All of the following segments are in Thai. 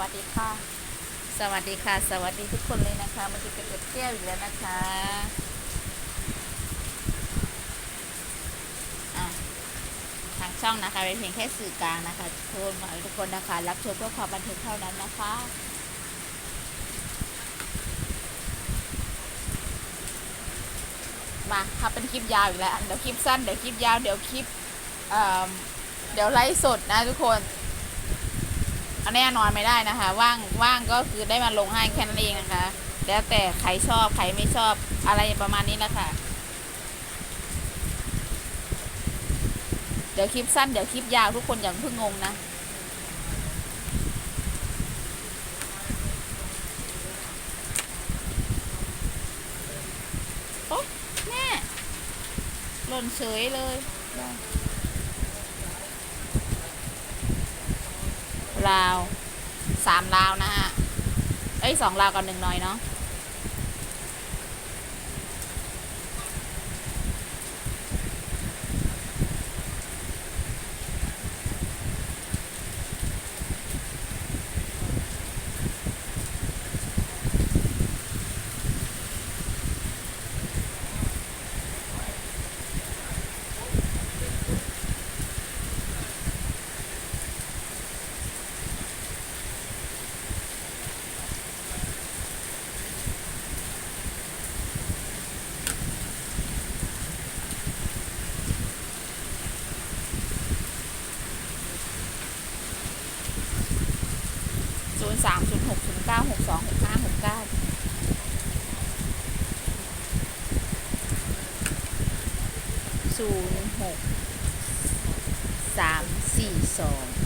วัสดีค่ะ สวัสดีค่ะ สวัสดีทุกคนเลยนะคะมาอยู่กับเป็ดแก้วอีกแล้วนะคะอะทางช่องนะคะเป็นเพียงแค่สื่อกลางนะคะทุกคนทุกคนนะคะ รับชมเพื่อความบันเทิงเท่านั้นนะคะมาถ้าเป็นคลิปยาวอีกแล้ว เดี๋ยวคลิปสั้น เดี๋ยวคลิปยาว เดี๋ยวคลิปเอ่อเดี๋ยวไลฟ์สดนะทุกคน แน่นอนไม่ได้นะคะ ว่างว่างก็คือได้มาลงให้แค่นั้นเองนะคะ แล้วแต่ใครชอบใครไม่ชอบอะไรประมาณนี้นะคะเดี๋ยวคลิปสั้นเดี๋ยวคลิปยาวทุกคนอย่างเพิ่งงงนะโอ๊ยแม่หล่นเฉยเลย ราวสามราวนะฮะ เอ้ยสองราวกับหนึ่งหน่อยเนาะ นย์สามศูนย์หกศูนย์เก้าหกสองหกห้าหกเก้าศูนย์หกสามสี่สอง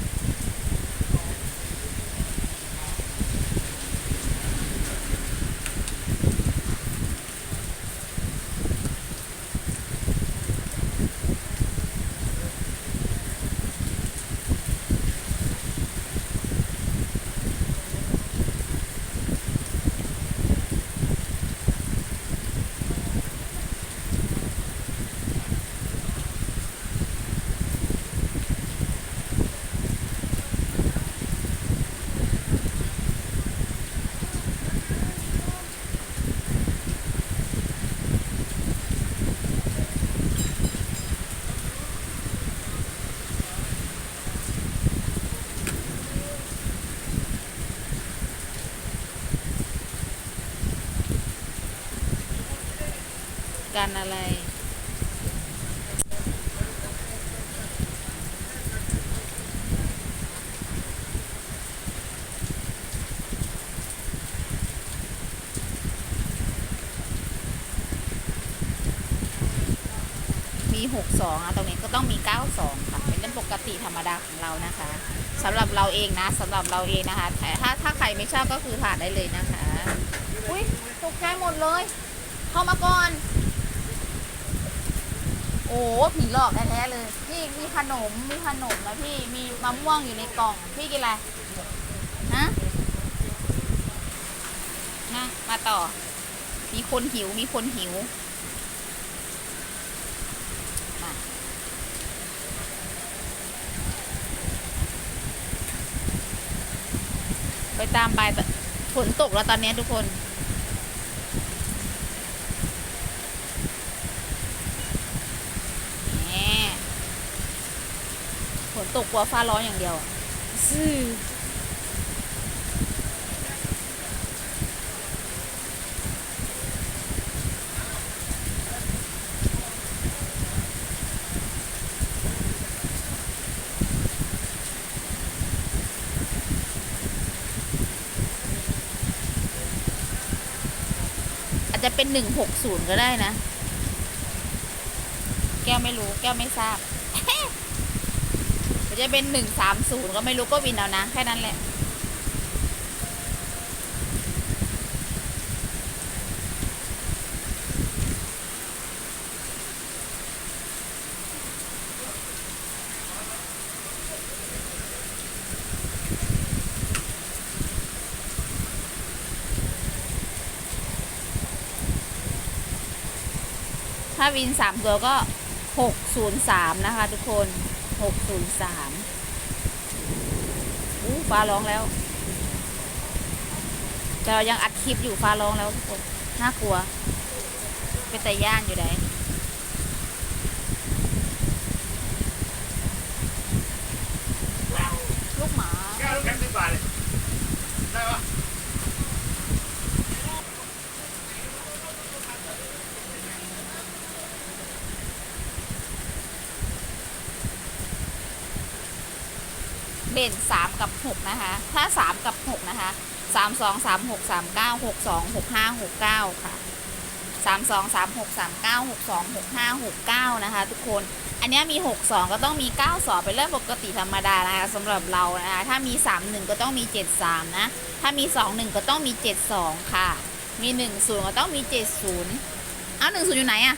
กันอะไรมี62อะตรงนี้ก็ต้องมี 92 ค่ะ เป็นเรื่องปกติธรรมดาของเรานะคะสำหรับเราเองนะสำหรับเราเองนะคะแต่ถ้าถ้าใครไม่ชอบก็คือผ่านได้เลยนะคะ อุ้ยตกใจหมดเลย เข้ามาก่อน โอ้ผีหลอกแท้ๆเลยนี่มีขนมมีขนมนะพี่มีมะม่วงอยู่ในกล่อง พี่กินอะไรฮะนะมาต่อ มีคนหิวมีคนหิวไปตามใบฝนตกแล้วตอนนี้ทุกคน แหมฝน ตกกลัวฟ้าร้องอย่างเดียวอะซื่ออาจจะเป็นหนึ่งหกศูนย์ก็ได้นะ แก้วไม่รู้ แก้วไม่ทราบ จจะเป็นหนึ่งสามศูนย์ก็ไม่รู้ก็วินเอานะ แค่นั้นแหละ ถ้าวินสามตัวก็หกศูนย์สามนะคะทุกคน หกศูนย์สามอู้ฟ้าร้องแล้ว แต่เรายังอัดคลิปอยู่ฟ้าร้องแล้วทุกคน น่ากลัว เป็นแต่ย่านอยู่ไหน เด่นสามกับหกนะคะ ถ้าสามกับหกนะคะสามสองสามหกสามเก้าหกสองหกห้าหกเก้าค่ะสามสองสามหกสามเก้าหกสองหกห้าหกเก้านะคะ ทุกคน อันนี้มีหกสองก็ต้องมีเก้าสองเป็นเรื่องปกติธรรมดานะคะสำหรับเรานะคะ ถ้ามีสามหนึ่งก็ต้องมีเจ็ดสามนะ ถ้ามีสองหนึ่งก็ต้องมีเจ็ดสองค่ะ มีหนึ่งศูนย์ก็ต้องมีเจ็ดศูนย์อ้าวหนึ่งศูนย์อยู่ไหนอะ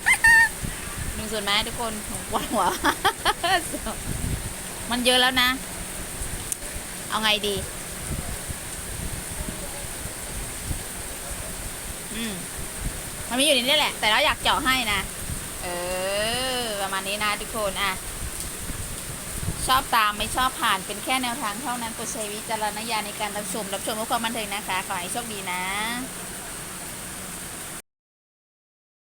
หนึ่งศูนย์ไหมทุกคนปวดหัวมันเยอะแล้วนะ เอาไงดี อืม มันมีอยู่ในนี้แหละ แต่เราอยากเจาะให้นะ เออ ประมาณนี้นะทุกคนอะ ชอบตามไม่ชอบผ่านเป็นแค่แนวทางเท่านั้นโปรดใช้วิจารณญาณในการรับชม รับชมเพื่อความบันเทิงนะคะ ขอให้โชคดีนะ